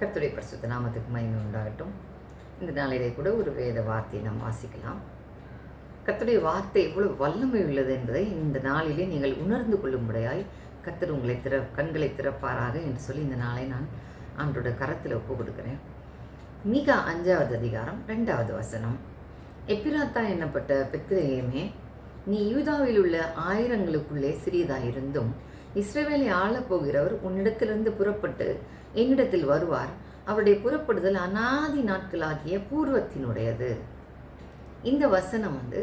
கர்த்துடைய பரிசுத்த நாமத்துக்கு மகிமை உண்டாகட்டும். இந்த நாளிலே கூட ஒரு வேத வார்த்தையை நாம் வாசிக்கலாம். கர்த்துடைய வார்த்தை எவ்வளவு வல்லமை உள்ளது என்பதை இந்த நாளிலே நீங்கள் உணர்ந்து கொள்ளும்படியாய் கர்த்தர் உங்களை திற கண்களை திறப்பாராக என்று சொல்லி இந்த நாளை நான் ஆண்டோட கரத்தில் ஒப்பு கொடுக்குறேன் மிக அஞ்சாவது அதிகாரம் ரெண்டாவது வசனம். எப்பிராத்தா என்னப்பட்ட பெத்திரையுமே நீ யூதாவில் உள்ள ஆயிரங்களுக்குள்ளே சிறியதாயிருந்தும் இஸ்ரேவேலை ஆளப் போகிறவர் உன்னிடத்திலிருந்து புறப்பட்டு என்னிடத்தில் வருவார். அவருடைய புறப்படுதல் அனாதி நாட்களாகிய பூர்வத்தினுடையது. இந்த வசனம் வந்து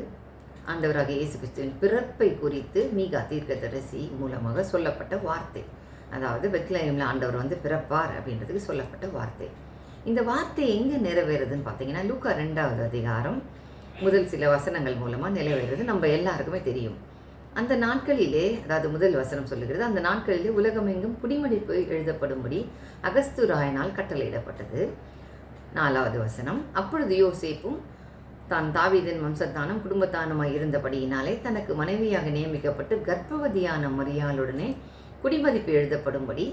ஆண்டவராக இயேசு கிறிஸ்துவின் பிறப்பை குறித்து மீகா தீர்க்கதரிசி மூலமாக சொல்லப்பட்ட வார்த்தை. அதாவது வெத்லயமில் ஆண்டவர் வந்து பிறப்பார் அப்படின்றதுக்கு சொல்லப்பட்ட வார்த்தை. இந்த வார்த்தை எங்கே நிறைவேறுதுன்னு பார்த்தீங்கன்னா லூக்கா ரெண்டாவது அதிகாரம் முதல் சில வசனங்கள் மூலமாக நிறைவேறது. நம்ம எல்லாருக்குமே தெரியும். அந்த நாட்களிலே அதாவது முதல் வசனம் சொல்லுகிறது அந்த நாட்களிலே உலகமெங்கும் குடிமடிப்பு எழுதப்படும்படி அகஸ்து ராயனால் கட்டளையிடப்பட்டது. நாலாவது வசனம் அப்பொழுது யோசேப்பும் தான் தாவீதின் வம்சத்தானும் குடும்பத்தானுமாய் இருந்தபடியினாலே தனக்கு மனைவியாக நியமிக்கப்பட்டு கர்ப்பவதியான மரியாளுடனே குடிமதிப்பு எழுதப்படும்படி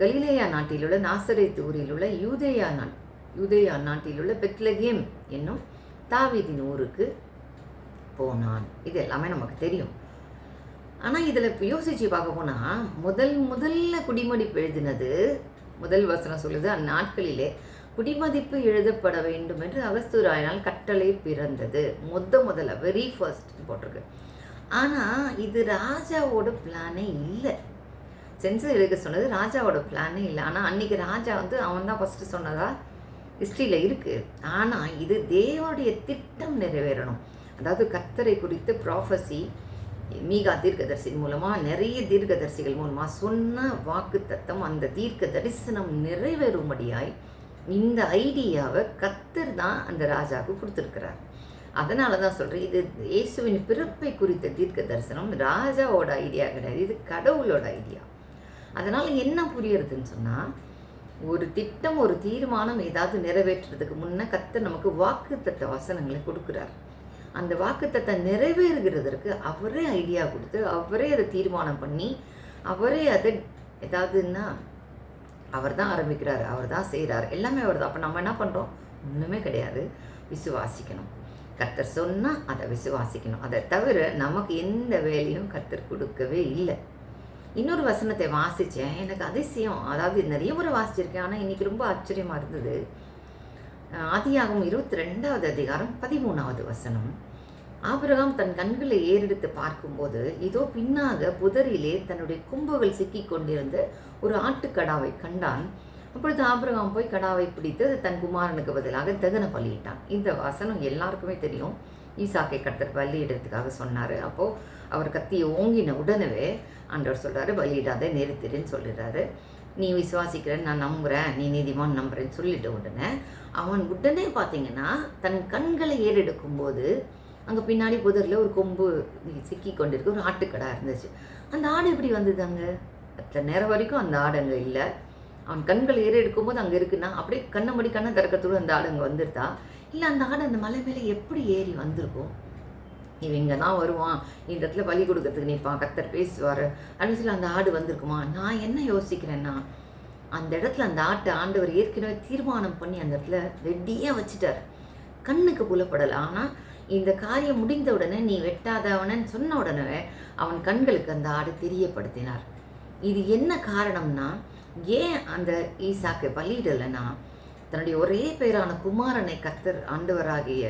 கலிலேயா நாட்டிலுள்ள நாசரேத் ஊரில் உள்ள யூதேயா நாட் யூதேயா நாட்டிலுள்ள பெத்லகேம் என்னும் தாவீதின் ஊருக்கு போனான். இது எல்லாமே நமக்கு தெரியும். ஆனால் இதில் யோசிச்சு பார்க்க போனால் முதல் முதல்ல குடிமதிப்பு எழுதினது முதல் வசனம் சொல்லுது அந்நாட்களிலே குடிமதிப்பு எழுதப்பட வேண்டும் என்று அகஸ்தூராயனால் கட்டளை பிறந்தது. முத முதல்ல வெரி ஃபர்ஸ்ட் போட்டிருக்கு. ஆனால் இது ராஜாவோட பிளானே இல்லை. சென்சஸ் எழுத சொன்னது ராஜாவோட பிளானே இல்லை. ஆனால் அன்றைக்கி ராஜா வந்து அவன் தான் ஃபஸ்ட்டு சொன்னதா? ஹிஸ்ட்ரியில் இருக்குது ஆனால் இது தேவனுடைய திட்டம் நிறைவேறணும். அதாவது கத்தரை குறித்து ப்ராஃபஸி மீகா தீர்க்கதரிசின் மூலமாக நிறைய தீர்க்கதரிசிகள் மூலமாக சொன்ன வாக்கு தத்தம் அந்த தீர்க்க தரிசனம் நிறைவேறும்படியாய் இந்த ஐடியாவை கத்தர் தான் அந்த ராஜாவுக்கு கொடுத்துருக்கிறார். அதனால தான் சொல்கிறேன் இது இயேசுவின் பிறப்பை குறித்த தீர்க்க தரிசனம் ராஜாவோட ஐடியா கிடையாது இது கடவுளோட ஐடியா. அதனால் என்ன புரியறதுன்னு சொன்னால் ஒரு திட்டம் ஒரு தீர்மானம் ஏதாவது நிறைவேற்றுறதுக்கு முன்னே கத்தர் நமக்கு வாக்குத்தத்த வசனங்களை கொடுக்குறாரு. அந்த வாக்குத்தத்தை நிறைவேறுகிறதற்கு அவரே ஐடியா கொடுத்து அவரே அதை தீர்மானம் பண்ணி அவரே அதை ஏதாவதுன்னா அவர் தான் ஆரம்பிக்கிறார் அவர் தான் செய்கிறார் எல்லாமே அவர் தான் அப்போ நம்ம என்ன பண்ணுறோம் ஒன்றுமே கிடையாது. விசுவாசிக்கணும். கர்த்தர் சொன்னால் அதை விசுவாசிக்கணும். அதை தவிர நமக்கு எந்த வேலையும் கர்த்தர் கொடுக்கவே இல்லை. இன்னொரு வசனத்தை வாசித்தேன் எனக்கு அதிசயம். அதாவது நிறைய முறை வாசிச்சிருக்கேன். ஆனால் இன்றைக்கி ரொம்ப ஆச்சரியமாக இருந்தது. ஆதியாகும் இருபத்தி ரெண்டாவது அதிகாரம் பதிமூணாவது வசனம். ஆபிரகாம் தன் கண்களை ஏறெடுத்து பார்க்கும்போது இதோ பின்னாக புதரிலே தன்னுடைய கும்புகள் சிக்கி கொண்டிருந்த ஒரு ஆட்டுக்கடாவை கண்டான். அப்பொழுது ஆபிரகாம் போய் கடாவை பிடித்து தன் குமாரனுக்கு பதிலாக தகன பலியிட்டான். இந்த வசனம் எல்லாருக்குமே தெரியும். ஈசாக்கை கர்த்தர் பலியிடறதுக்காக சொன்னார். அப்போது அவர் கத்தியை ஓங்கின உடனே ஆண்டவர் சொல்கிறாரு பலியிடாத நிறுத்திடுன்னு சொல்லிடுறாரு நீ விசுவாசிக்கிறேன் நான் நம்புகிறேன் நீ நீதிமான் நம்புறேன்னு சொல்லிட்ட உடனே அவன் உடனே பார்த்தீங்கன்னா தன் கண்களை ஏறெடுக்கும் போது அங்கே பின்னாடி புதரில் ஒரு கொம்பு சிக்கி கொண்டிருக்கு ஒரு ஆட்டுக்கடா இருந்துச்சு. அந்த ஆடு எப்படி வந்தது அங்கே? அத்தனை நேரம் வரைக்கும் அந்த ஆடு அங்கே இல்லை. அவன் கண்கள் ஏறெடுக்கும்போது அங்கே இருக்குன்னா அப்படியே கண்ணை மடி கண்ணை திறக்கத்தோடு அந்த ஆடு அங்கே வந்துருதா இல்லை அந்த ஆடு அந்த மலை மேலே எப்படி ஏறி வந்திருக்கும்? இவங்க தான் வருவான். இந்த இடத்துல பலி கொடுக்கறதுக்கு நிற்பான் கத்தர் பேசுவார். அப்படின்னு சொல்லி அந்த ஆடு வந்திருக்குமா? நான் என்ன யோசிக்கிறேன்னா அந்த இடத்துல அந்த ஆட்டை ஆண்டவர் ஏற்கனவே தீர்மானம் பண்ணி அந்த இடத்துல ரெடியாக வச்சுட்டார். கண்ணுக்கு புலப்படலை. ஆனால் இந்த காரியம் முடிந்த உடனே நீ வெட்டாதவனன்னு சொன்ன உடனே அவன் கண்களுக்கு அந்த ஆடு தெரியப்படுத்தினார். இது என்ன காரணம்னா ஏன் அந்த ஈசாக்கை பலியிடலைன்னா தன்னுடைய ஒரே பேரான குமாரனை கத்தர் ஆண்டவராகிய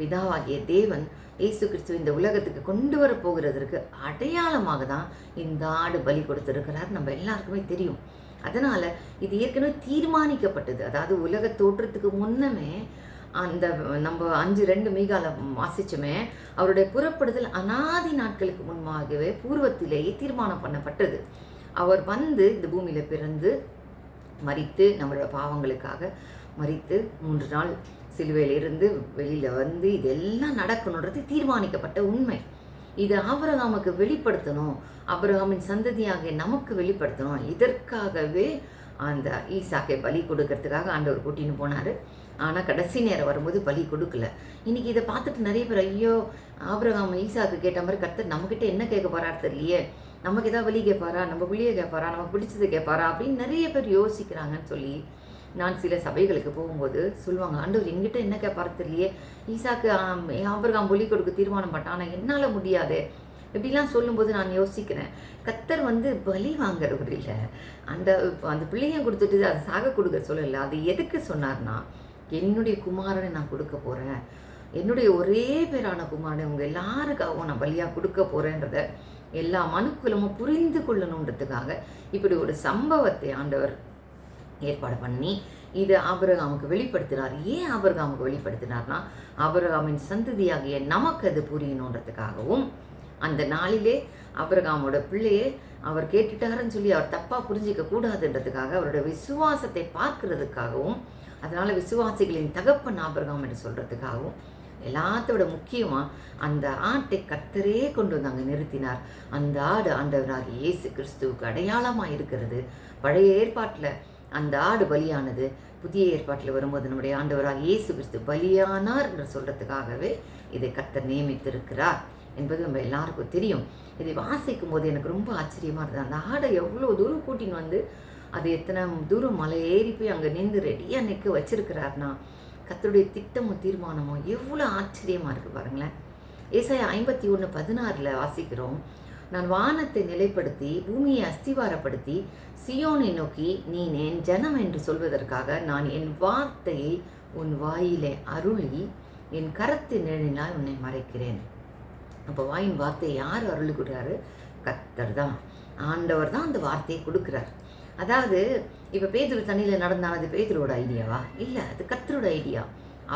பிதாவாகிய தேவன் இயேசு கிறிஸ்து இந்த உலகத்துக்கு கொண்டு வர போகிறதற்கு அடையாளமாக தான் இந்த ஆடு பலி கொடுத்துருக்கிறார். நம்ம எல்லாருக்குமே தெரியும். அதனால் இது ஏற்கனவே தீர்மானிக்கப்பட்டது. அதாவது உலக தோற்றத்துக்கு முன்னமே அந்த நம்ம அஞ்சு ரெண்டு மீகால வாசிச்சோமே அவருடைய புறப்படுதல் அனாதி நாட்களுக்கு முன்பாகவே பூர்வத்திலேயே தீர்மானம் பண்ணப்பட்டது. அவர் வந்து இந்த பூமியில் பிறந்து மறித்து நம்மளோட பாவங்களுக்காக மறித்து மூன்று நாள் சிலுவையிலிருந்து வெளியில் வந்து இதெல்லாம் நடக்கணுன்றது தீர்மானிக்கப்பட்ட உண்மை. இது ஆபரகாமுக்கு வெளிப்படுத்தணும் ஆபரகாமின் சந்ததியாக நமக்கு வெளிப்படுத்தணும். இதற்காகவே அந்த ஈசாக்கை பலி கொடுக்கறதுக்காக ஆண்டவர் கூட்டின்னு போனார். ஆனால் கடைசி நேரம் வரும்போது பலி கொடுக்கல. இன்னைக்கு இதை பார்த்துட்டு நிறைய பேர் ஐயோ ஆபரகாம் ஈசாக்கு கேட்ட மாதிரி கர்த்தர் நம்மக்கிட்ட என்ன கேட்க போறாரு தெரியலையே. நமக்கு ஏதாவது வழி கேட்பாரா? நம்ம பிள்ளைய கேட்பாரா? நமக்கு பிடிச்சது கேட்பாரா? அப்படின்னு நிறைய பேர் யோசிக்கிறாங்கன்னு சொல்லி நான் சில சபைகளுக்கு போகும்போது சொல்லுவாங்க ஆண்டவர் எங்கிட்ட என்ன கேட்பாரு தெரியலையே. ஈசாக்கு ஆம், ஆபிரகாம் பலி கொடுக்க தீர்மானம் பட்டான் ஆனால் என்னால் முடியாது. இப்படிலாம் சொல்லும்போது நான் யோசிக்கிறேன். கத்தர் வந்து பலி வாங்குறவர் இல்லை. அந்த அந்த பிள்ளைய கொடுத்துட்டு அதை சாக கொடுக்க சொல்லலை. அது எதுக்கு சொன்னார்னா என்னுடைய குமாரனை நான் கொடுக்க போகிறேன் என்னுடைய ஒரே பேரான குமாரனை உங்க எல்லாருக்காகவும் நான் பலியாக கொடுக்க போகிறேன்றத எல்லா மனுக்குலமும் புரிந்து கொள்ளணுன்றதுக்காக இப்படி ஒரு சம்பவத்தை ஆண்டவர் ஏற்பாடு பண்ணி இது ஆபிரகாமுக்கு வெளிப்படுத்தினார். ஏன் ஆபிரகாமுக்கு வெளிப்படுத்தினார்னா ஆபிரகாமின் சந்ததியாகிய நமக்கு அது புரியணுன்றதுக்காகவும் அந்த நாளிலே அபரகாமோட பிள்ளையே அவர் கேட்டுட்டாருன்னு சொல்லி அவர் தப்பாக புரிஞ்சிக்க கூடாதுன்றதுக்காக அவரோட விசுவாசத்தை பார்க்கறதுக்காகவும் அதனால் விசுவாசிகளின் தகப்பன் ஆபிரகாம் என்று சொல்கிறதுக்காகவும் எல்லாத்தோட முக்கியமாக அந்த ஆட்டை கத்தரே கொண்டு வந்து அங்கே நிறுத்தினார். அந்த ஆடு ஆண்டவராக இயேசு கிறிஸ்துவுக்கு அடையாளமாக இருக்கிறது. பழைய ஏற்பாட்டில் அந்த ஆடு பலியானது புதிய ஏற்பாட்டில் வரும்போது நம்முடைய ஆண்டவராக இயேசு கிறிஸ்து பலியானார் என்று சொல்கிறதுக்காகவே இதை கத்தர் நியமித்திருக்கிறார் என்பது நம்ம எல்லாருக்கும் தெரியும். இதை வாசிக்கும் போது எனக்கு ரொம்ப ஆச்சரியமாக இருந்தது. அந்த ஆடை எவ்வளோ தூரம் கூட்டின்னு வந்து அது எத்தனை தூரம் மலை ஏறி போய் அங்கே நின்று ரெடியாக நிற்க வச்சிருக்கிறார்னா கத்தருடைய திட்டமும் தீர்மானமும் எவ்வளோ ஆச்சரியமாக இருக்குது பாருங்களேன். ஏசாய ஐம்பத்தி ஒன்று பதினாறில் வாசிக்கிறோம். நான் வானத்தை நிலைப்படுத்தி பூமியை அஸ்திவாரப்படுத்தி சியோனை நோக்கி நீ என் ஜனம் என்று சொல்வதற்காக நான் என் வார்த்தையை உன் வாயிலே அருளி என் கரத்தின் நிழலினால் உன்னை மறைக்கிறேன். அப்போ வாயின் வார்த்தையை யார் அருளுகிறாரு? கத்தர் தான் ஆண்டவர் தான் அந்த வார்த்தையை கொடுக்குறார். அதாவது இப்போ பேதுரு தண்ணியில் நடந்தானது பேதுரோட ஐடியாவா இல்லை அது கத்தரோட ஐடியா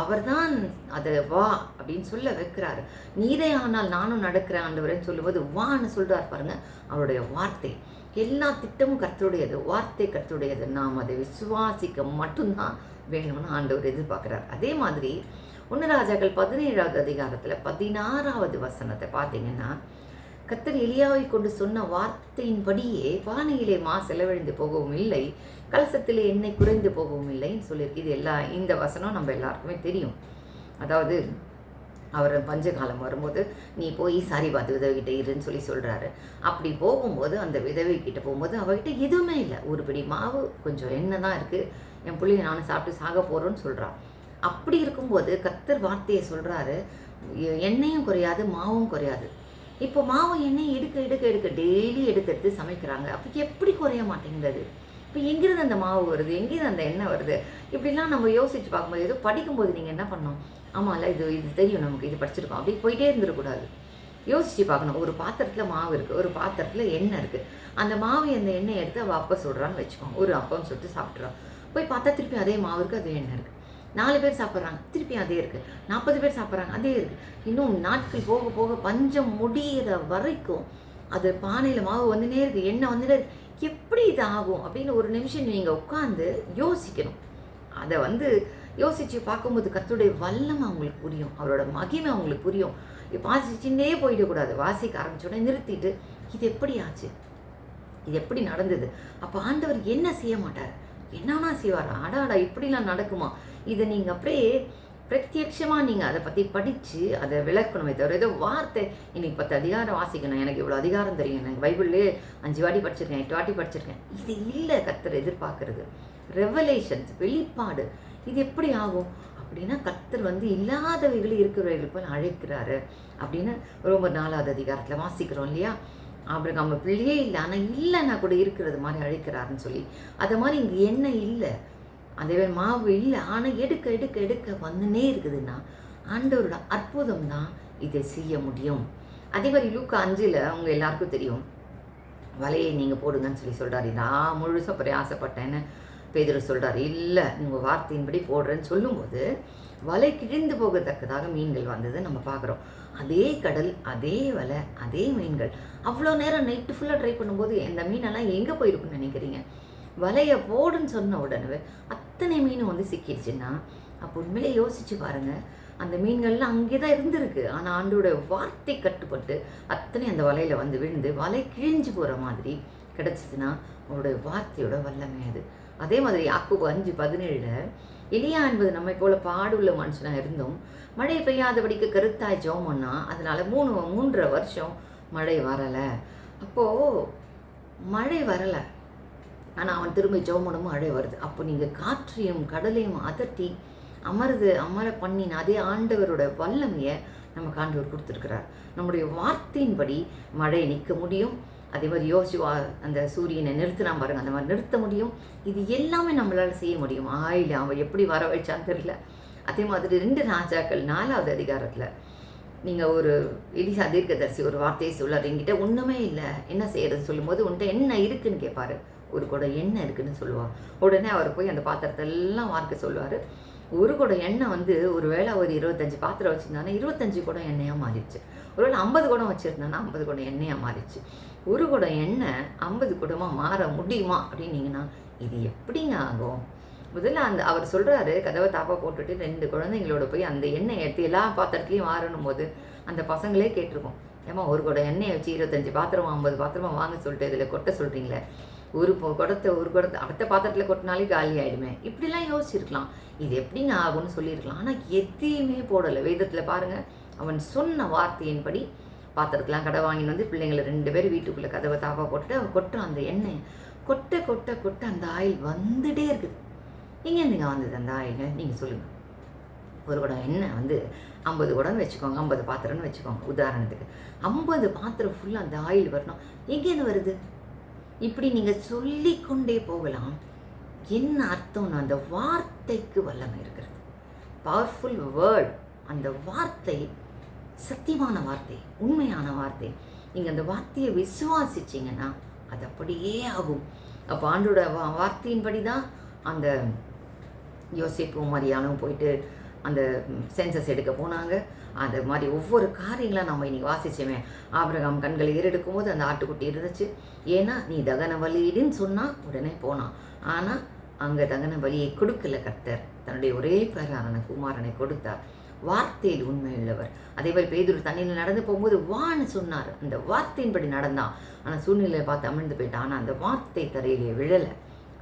அவர்தான் அதை வா அப்படின்னு சொல்ல வைக்கிறாரு. நீரே ஆனால் நானும் நடக்கிறேன் ஆண்டவரேன்னு சொல்லும்போது வான்னு சொல்கிறார் பாருங்க அவருடைய வார்த்தை. எல்லா திட்டமும் கர்த்தருடையது வார்த்தை கர்த்தருடையது. நாம் அதை விசுவாசிக்க மட்டும்தான் வேணும்னு ஆண்டவர் எதிர்பார்க்குறார். அதே மாதிரி ஒன்று ராஜாக்கள் பதினேழாவது அதிகாரத்தில் பதினாறாவது வசனத்தை பார்த்தீங்கன்னா கத்தர் எலியாவை கொண்டு சொன்ன வார்த்தையின்படியே பானையிலே மா செலவழிந்து போகவும் இல்லை. கலசத்திலே எண்ணெய் குறைந்து போகவும் இல்லைன்னு சொல்லியிருக்கு இது எல்லா இந்த வசனம் நம்ம எல்லாருக்குமே தெரியும். அதாவது அவர் பஞ்சகாலம் வரும்போது நீ போய் சாரி பார்த்து விதவைகிட்ட இருன்னு சொல்லி சொல்கிறாரு அப்படி போகும்போது அந்த விதவைக்கிட்ட போகும்போது அவகிட்ட எதுவுமே இல்லை. ஒரு பிடி மாவு கொஞ்சம் எண்ணெய் தான் இருக்குது என் பிள்ளைய நானும் சாப்பிட்டு சாக போகிறோன்னு சொல்கிறான் அப்படி இருக்கும்போது கத்தர் வார்த்தையை சொல்கிறாரு எண்ணெயும் குறையாது மாவும் குறையாது. இப்போ மாவு எண்ணெய் எடுக்க எடுக்க எடுக்க டெய்லி எடுத்து எடுத்து சமைக்கிறாங்க. அப்போ எப்படி குறைய மாட்டேங்குது இப்போ எங்கிருந்து அந்த மாவு வருது? எங்கிருந்து அந்த எண்ணெய் வருது? இப்படிலாம் நம்ம யோசிச்சு பார்க்கும்போது ஏதோ படிக்கும்போது நீங்கள் என்ன பண்ணணும்? ஆமாம்ல இது இது தெரியும் நமக்கு இது படிச்சிருக்கோம். அப்படி போயிட்டே இருந்துடக்கூடாது. யோசிச்சு பார்க்கணும். ஒரு பாத்திரத்தில் மாவு இருக்குது ஒரு பாத்திரத்தில் எண்ணெய் இருக்குது அந்த மாவு அந்த எண்ணெய் எடுத்து அவள் அப்பா சொல்கிறான்னு வச்சுக்கோங்க. ஒரு அப்பம் சொல்லிட்டு சாப்பிட்றான் போய் பார்த்தா திருப்பி அதே மாவு இருக்குது அதே எண்ணெய் இருக்குது நாலு பேர் சாப்பிட்றாங்க. திருப்பி அதே இருக்குது நாற்பது பேர் சாப்பிட்றாங்க. அதே இருக்குது இன்னும் நாட்கள் போக போக பஞ்சம் முடியிற வரைக்கும் அது பானையில் மாவு வந்துனே இருக்குது எண்ணெய் வந்துட்டே இருக்குது எப்படி இது ஆகும் அப்படின்னு ஒரு நிமிஷம் நீங்கள் உட்காந்து யோசிக்கணும். அதை வந்து யோசித்து பார்க்கும்போது கத்துடைய வல்லம் அவங்களுக்கு புரியும். அவரோட மகிமை அவங்களுக்கு புரியும். இப்போ வாசிச்சுட்டே போயிடக்கூடாது வாசிக்க ஆரம்பிச்சோடனே நிறுத்திட்டு இது எப்படி ஆச்சு? இது எப்படி நடந்தது? அப்போ ஆண்டவர் என்ன செய்ய மாட்டார்? என்னன்னா செய்வார்? அடாடா இப்படிலாம் நடக்குமா? இதை நீங்கள் அப்படியே பிரத்யட்சமாக நீங்கள் அதை பற்றி படித்து அதை விளக்கணுமே தவிர ஏதோ வார்த்தை. இன்னைக்கு பத்து அதிகாரம் வாசிக்கணும். எனக்கு இவ்வளோ அதிகாரம் தெரியும். எனக்கு பைபிள்லே அஞ்சு வாட்டி படிச்சிருக்கேன் எட்டு வாட்டி படிச்சிருக்கேன். இது இல்லை கத்தர் எதிர்பார்க்கறது. ரெவலேஷன்ஸ் வெளிப்பாடு. இது எப்படி ஆகும்? அப்படின்னா கத்தர் வந்து இல்லாதவைகளை இருக்கிறவைகள் போல் அழைக்கிறாரு. அப்படின்னு ரொம்ப நாலாவது அதிகாரத்தில் வாசிக்கிறோம் இல்லையா? ஆபிரகாம் பிள்ளையே இல்லை ஆனால் இல்லைன்னா கூட இருக்கிறது மாதிரி அழைக்கிறாருன்னு சொல்லி. அது மாதிரி இங்கே என்ன இல்லை? அதே மாதிரி மாவு இல்லை. ஆனால் எடுக்க எடுக்க எடுக்க வந்துனே இருக்குதுன்னா ஆண்டவரோட அற்புதம் தான் இதை செய்ய முடியும். அதே மாதிரி லூக்கா அஞ்சில் அவங்க எல்லாருக்கும் தெரியும். வலையை நீங்கள் போடுங்கன்னு சொல்லி சொல்கிறாரு நான் முழுசாக பிரயாசப்பட்டேன்னு பேதர் சொல்கிறார் இல்லை நீங்கள் வார்த்தையின்படி போடுறேன்னு சொல்லும்போது வலை கிழிந்து போகத்தக்கதாக மீன்கள் வந்தது நம்ம பார்க்குறோம். அதே கடல் அதே வலை அதே மீன்கள். அவ்வளோ நேரம் நைட்டு ஃபுல்லாக ட்ரை பண்ணும்போது இந்த மீனெல்லாம் எங்கே போயிருக்குன்னு நினைக்கிறீங்க? வலையை போடுன்னு சொன்ன உடனே அத்தனை மீனும் வந்து சிக்கிடுச்சுன்னா அப்போ உண்மையிலே யோசிச்சு பாருங்க அந்த மீன்கள்லாம் அங்கே தான் இருந்திருக்கு. ஆனால் ஆண்டோட வார்த்தை கட்டுப்பட்டு அத்தனை அந்த வலையில் வந்து விழுந்து வலை கிழிஞ்சு போகிற மாதிரி கிடச்சிதுன்னா அவருடைய வார்த்தையோட வல்லமை அது. அதே மாதிரி யாக்கோபு அஞ்சு பதினேழில் எலியா என்பது நம்மை போல பாடுள்ள மனுஷனாக இருந்தோம் மழை பெய்யாதபடிக்கு கருத்தாய் ஜோமன்னா அதனால் மூணு மூன்றரை வருஷம் மழை வரலை. அப்போது மழை வரலை. ஆனால் அவன் திரும்ப ஜோமனமும் அழை வருது. அப்போ நீங்கள் காற்றையும் கடலையும் அதட்டி அமருது அமர பண்ணின அதே ஆண்டவரோட வல்லமையை நம்ம ஆண்டவர் கொடுத்துருக்கிறார். நம்முடைய வார்த்தையின்படி மழை நிற்க முடியும். அதே மாதிரி யோசிவா அந்த சூரியனை நிறுத்தினா பாருங்க அந்த மாதிரி நிறுத்த முடியும். இது எல்லாமே நம்மளால் செய்ய முடியும். ஆயில் அவன் எப்படி வர வச்சான்னு தெரியல. அதே மாதிரி ரெண்டு ராஜாக்கள் நாலாவது அதிகாரத்தில் நீங்கள் ஒரு எலிசா தீர்க்கதரிசி ஒரு வார்த்தையை சொல்லார் என்கிட்ட ஒன்றுமே இல்லை. என்ன செய்யறதுன்னு சொல்லும்போது உன்கிட்ட என்ன இருக்குன்னு கேட்பாரு ஒரு குடம் எண்ணெய் இருக்குன்னு சொல்லுவார் உடனே அவர் போய் அந்த பாத்திரத்தை எல்லாம் வார்க்க சொல்லுவார். ஒரு குடம் எண்ணெய் வந்து ஒரு வேளை அவர் இருபத்தஞ்சு பாத்திரம் வச்சுருந்தானா இருபத்தஞ்சு குடம் எண்ணெயாக மாறிடுச்சு. ஒருவேளை ஐம்பது குடம் வச்சுருந்தானா ஐம்பது குடம் எண்ணெயாக மாறிடுச்சு. ஒரு குடம் எண்ணெய் ஐம்பது குடமாக மாற முடியுமா அப்படின்னீங்கன்னா இது எப்படிங்க ஆகும்? முதல்ல அந்த அவர் சொல்கிறாரு கதவை தாப்பா போட்டுட்டு ரெண்டு குழந்தைங்களோட போய் அந்த எண்ணெய் எடுத்து எல்லா பாத்திரத்துலையும் மாறணும் போது அந்த பசங்களே கேட்டிருக்கோம். ஏமா ஒரு குடம் எண்ணெயை வச்சு இருபத்தஞ்சு பாத்திரமா ஐம்பது பாத்திரமா வாங்க சொல்லிட்டு இதில் கொட்ட சொல்கிறீங்களே ஒரு குடத்தை ஒரு குடத்தை அடுத்த பாத்திரத்தில் கொட்டினாலே காலி ஆகிடுமே இப்படிலாம் யோசிச்சிருக்கலாம். இது எப்படிங்க ஆகும்னு சொல்லியிருக்கலாம். ஆனால் எதையுமே போடலை. வேதத்தில் பாருங்கள் அவன் சொன்ன வார்த்தையின்படி பாத்திரத்தெலாம் கடை வாங்கின்னு வந்து பிள்ளைங்களை ரெண்டு பேரும் வீட்டுக்குள்ளே கதவை தாப்பா போட்டுட்டு அவன் கொட்டும் அந்த எண்ணெய் கொட்ட கொட்ட கொட்ட அந்த ஆயில் வந்துட்டே இருக்குது. எங்கேருந்துங்க வந்தது அந்த ஆயில் நீங்கள் சொல்லுங்கள் ஒரு குடம் எண்ணெய் வந்து ஐம்பது குடம்னு வச்சுக்கோங்க. ஐம்பது பாத்திரம்னு வச்சுக்கோங்க. உதாரணத்துக்கு ஐம்பது பாத்திரம் ஃபுல்லாக அந்த ஆயில் வரணும். எங்கேருந்து வருது? இப்படி நீங்கள் சொல்லிக்கொண்டே போகலாம். என்ன அர்த்தம்னு அந்த வார்த்தைக்கு வல்லமை இருக்கிறது. பவர்ஃபுல் வேர்ட் அந்த வார்த்தை சத்தியமான வார்த்தை உண்மையான வார்த்தை. நீங்கள் அந்த வார்த்தையை விசுவாசிச்சிங்கன்னா அது அப்படியே ஆகும். அப்போ ஆண்டோட வார்த்தையின்படி தான் அந்த யோசிப்பும் மரியானும் போயிட்டு அந்த சென்சஸ் எடுக்க போனாங்க. அது மாதிரி ஒவ்வொரு காரியங்களும் நம்ம இன்றைக்கி வாசிச்சோமே. ஆபிரகாம் கண்களை ஏறெடுக்கும் போது அந்த ஆட்டுக்குட்டி இருந்துச்சு. ஏன்னா நீ தகன பலியிடுன்னு சொன்னால் உடனே போனான். ஆனால் அங்கே தகன வலியை கொடுக்கல கர்த்தர். தன்னுடைய ஒரே பேரான குமாரனை கொடுத்தார். வார்த்தையில் உண்மையுள்ளவர் அதே மாதிரி பெய்தூர் தண்ணியில் நடந்து போகும்போது வான்னு சொன்னார். அந்த வார்த்தையின்படி நடந்தான். ஆனால் சூழ்நிலையை பார்த்து அமிழ்ந்து போயிட்டான். ஆனால் அந்த வார்த்தை தரையிலே விழலை.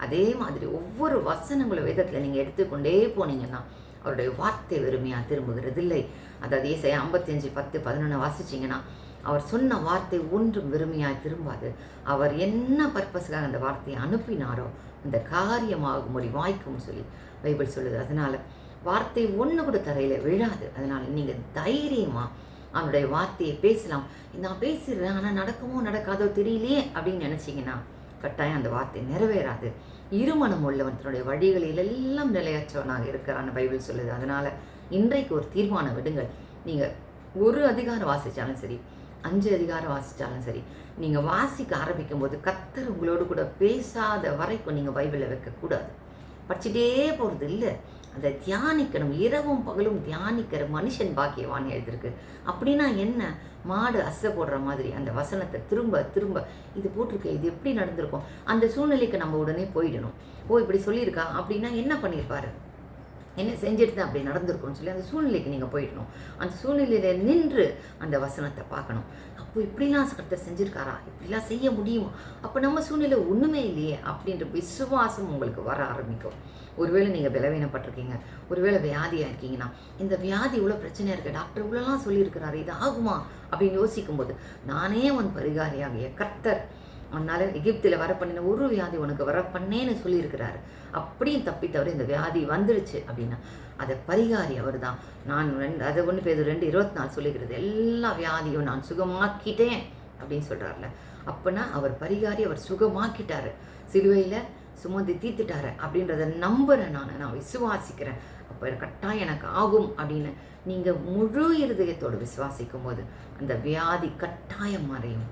அதே மாதிரி ஒவ்வொரு வசனங்களும் வேதத்தில் நீங்கள் எடுத்துக்கொண்டே போனீங்கன்னா அவருடைய வார்த்தை வெறுமையாக திரும்புகிறது இல்லை அதாவது இசை ஐம்பத்தஞ்சு பத்து பதினொன்று வாசிச்சிங்கன்னா அவர் சொன்ன வார்த்தை ஒன்றும் வெறுமையாக திரும்பாது. அவர் என்ன பர்பஸ்க்காக அந்த வார்த்தையை அனுப்பினாரோ அந்த காரியமாகும் ஒரு வாய்க்கும் சொல்லி பைபிள் சொல்லுது. அதனால் வார்த்தை ஒன்று கூட தரையில் விழாது. அதனால் நீங்கள் தைரியமாக அவனுடைய வார்த்தையை பேசலாம். நான் பேசிடுறேன் ஆனால் நடக்குமோ நடக்காதோ தெரியலையே அப்படின்னு நினச்சிங்கன்னா கட்டாயம் அந்த வார்த்தை நிறைவேறாது. இருமனம் உள்ளவன் தன்னுடைய வழிகளில் எல்லாம் நிலையற்றவனாக இருக்கிறான்னு பைபிள் சொல்லுது. அதனால் இன்றைக்கு ஒரு தீர்மானம் விடுங்கள். நீங்கள் ஒரு அதிகாரம் வாசித்தாலும் சரி அஞ்சு அதிகாரம் வாசித்தாலும் சரி நீங்கள் வாசிக்க ஆரம்பிக்கும் போது கத்தர் உங்களோடு கூட பேசாத வரைக்கும் நீங்கள் பைபிளை வைக்கக்கூடாது. படிச்சுட்டே போகிறது இல்லை அதை தியானிக்கணும் இரவும் பகலும் தியானிக்கிற மனுஷன் பாக்கியவான் எழுதிருக்கு அப்படின்னா என்ன? மாடு அசை போடுற மாதிரி அந்த வசனத்தை திரும்ப திரும்ப இது போட்டிருக்க இது எப்படி நடந்திருக்கும்? அந்த சூழ்நிலைக்கு நம்ம உடனே போயிடணும். ஓ இப்படி சொல்லியிருக்கா? அப்படின்னா என்ன பண்ணியிருப்பாரு? என்ன செஞ்சிட்டு தான் அப்படி நடந்திருக்கும்னு சொல்லி அந்த சூழ்நிலைக்கு நீங்கள் போயிடணும். அந்த சூழ்நிலையில் நின்று அந்த வசனத்தை பார்க்கணும். அப்போ இப்படிலாம் கர்த்தர் செஞ்சுருக்காரா? இப்படிலாம் செய்ய முடியுமா? அப்போ நம்ம சூழ்நிலை ஒன்றுமே இல்லையே அப்படின்ற விசுவாசம் உங்களுக்கு வர ஆரம்பிக்கும். ஒருவேளை நீங்கள் பலவீனப்பட்டிருக்கீங்க. ஒருவேளை வியாதியாக இருக்கீங்கன்னா இந்த வியாதி இவ்வளோ பிரச்சனையாக இருக்குது டாக்டர் இவ்வளோலாம் சொல்லியிருக்கிறாரு இது ஆகுமா? அப்படின்னு யோசிக்கும்போது நானே உன் பரிகாரியாகிய கர்த்தர் உன்னால் எகிப்தில் வர பண்ணின ஒரு வியாதி உனக்கு வர பண்ணேன்னு சொல்லியிருக்கிறாரு. அப்படியும் தப்பி தவிர இந்த வியாதி வந்துடுச்சு அப்படின்னா அதை பரிகாரி அவர் தான் நான் ரெண்டு அதை ஒன்று பேர் ரெண்டு இருபத்தி நாலு சொல்லிக்கிறது எல்லா வியாதியும் நான் சுகமாக்கிட்டேன் அப்படின்னு சொல்கிறார்ல அப்போனா அவர் பரிகாரி அவர் சுகமாக்கிட்டாரு. சிலுவையில் சுமந்து தீர்த்துட்டாரு அப்படின்றத நம்புகிறேன் நான் நான் விசுவாசிக்கிறேன். அப்போ கட்டாயம் எனக்கு ஆகும் அப்படின்னு நீங்கள் முழு இருதயத்தோடு விசுவாசிக்கும் போது அந்த வியாதி கட்டாயம் மறையும்.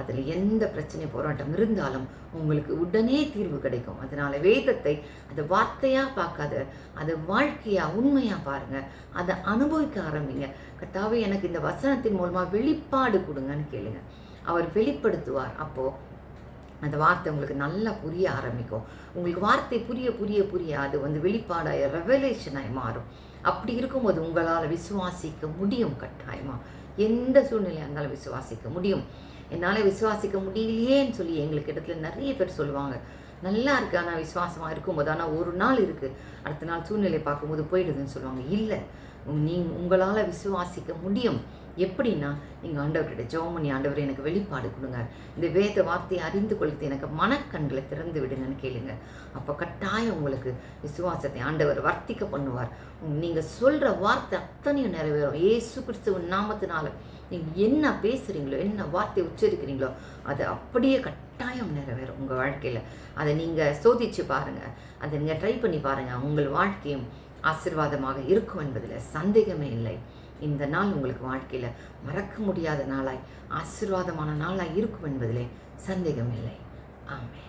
அதில் எந்த பிரச்சனை போராட்டம் இருந்தாலும் உங்களுக்கு உடனே தீர்வு கிடைக்கும். அதனால் வேதத்தை அதை வார்த்தையாக பார்க்காத அதை வாழ்க்கையாக உண்மையாக பாருங்கள் அதை அனுபவிக்க ஆரம்பிங்க. கத்தாவே எனக்கு இந்த வசனத்தின் மூலமாக வெளிப்பாடு கொடுங்கன்னு கேளுங்க. அவர் வெளிப்படுத்துவார். அப்போது அந்த வார்த்தை உங்களுக்கு நல்லா புரிய ஆரம்பிக்கும். உங்களுக்கு வார்த்தை புரிய புரிய புரிய அது வந்து வெளிப்பாடாக ரெவலேஷனாய் மாறும். அப்படி இருக்கும்போது உங்களால் விசுவாசிக்க முடியும் கட்டாயமாக எந்த சூழ்நிலையாக இருந்தாலும் விசுவாசிக்க முடியும். என்னால் விசுவாசிக்க முடியலையேன்னு சொல்லி எங்களுக்கு இடத்துல நிறைய பேர் சொல்லுவாங்க. நல்லா இருக்கு ஆனால் விசுவாசமாக இருக்கும்போது ஆனால் ஒரு நாள் இருக்குது அடுத்த நாள் சூழ்நிலை பார்க்கும்போது போயிடுதுன்னு சொல்லுவாங்க. இல்லை நீ உங்களால் விசுவாசிக்க முடியும். எப்படின்னா நீங்கள் ஆண்டவர்கிட்ட ஜெபம் பண்ணி ஆண்டவர் எனக்கு வெளிப்பாடு கொடுங்க. இந்த வேத வார்த்தையை அறிந்து கொள்வது எனக்கு மனக்கண்களை திறந்து விடுங்கன்னு கேளுங்க. அப்போ கட்டாயம் உங்களுக்கு விசுவாசத்தை ஆண்டவர் வர்த்திக்க பண்ணுவார். நீங்கள் சொல்கிற வார்த்தை அத்தனையும் நிறைவேறும். ஏசு கிறிஸ்துவின் நாமத்தினால. நீங்கள் என்ன பேசுகிறீங்களோ என்ன வார்த்தை உச்சரிக்கிறீங்களோ அது அப்படியே கட்டாயம் நிறைவேறும் உங்கள் வாழ்க்கையில். அதை நீங்கள் சோதிச்சு பாருங்கள் அதை நீங்கள் ட்ரை பண்ணி பாருங்கள் உங்கள் வாழ்க்கையும் ஆசிர்வாதமாக இருக்கும் என்பதில் சந்தேகமே இல்லை. இந்த நாள் உங்களுக்கு வாழ்க்கையில் மறக்க முடியாத நாளாய் ஆசிர்வாதமான நாளாய் இருக்கும் என்பதிலே சந்தேகமில்லை. ஆமே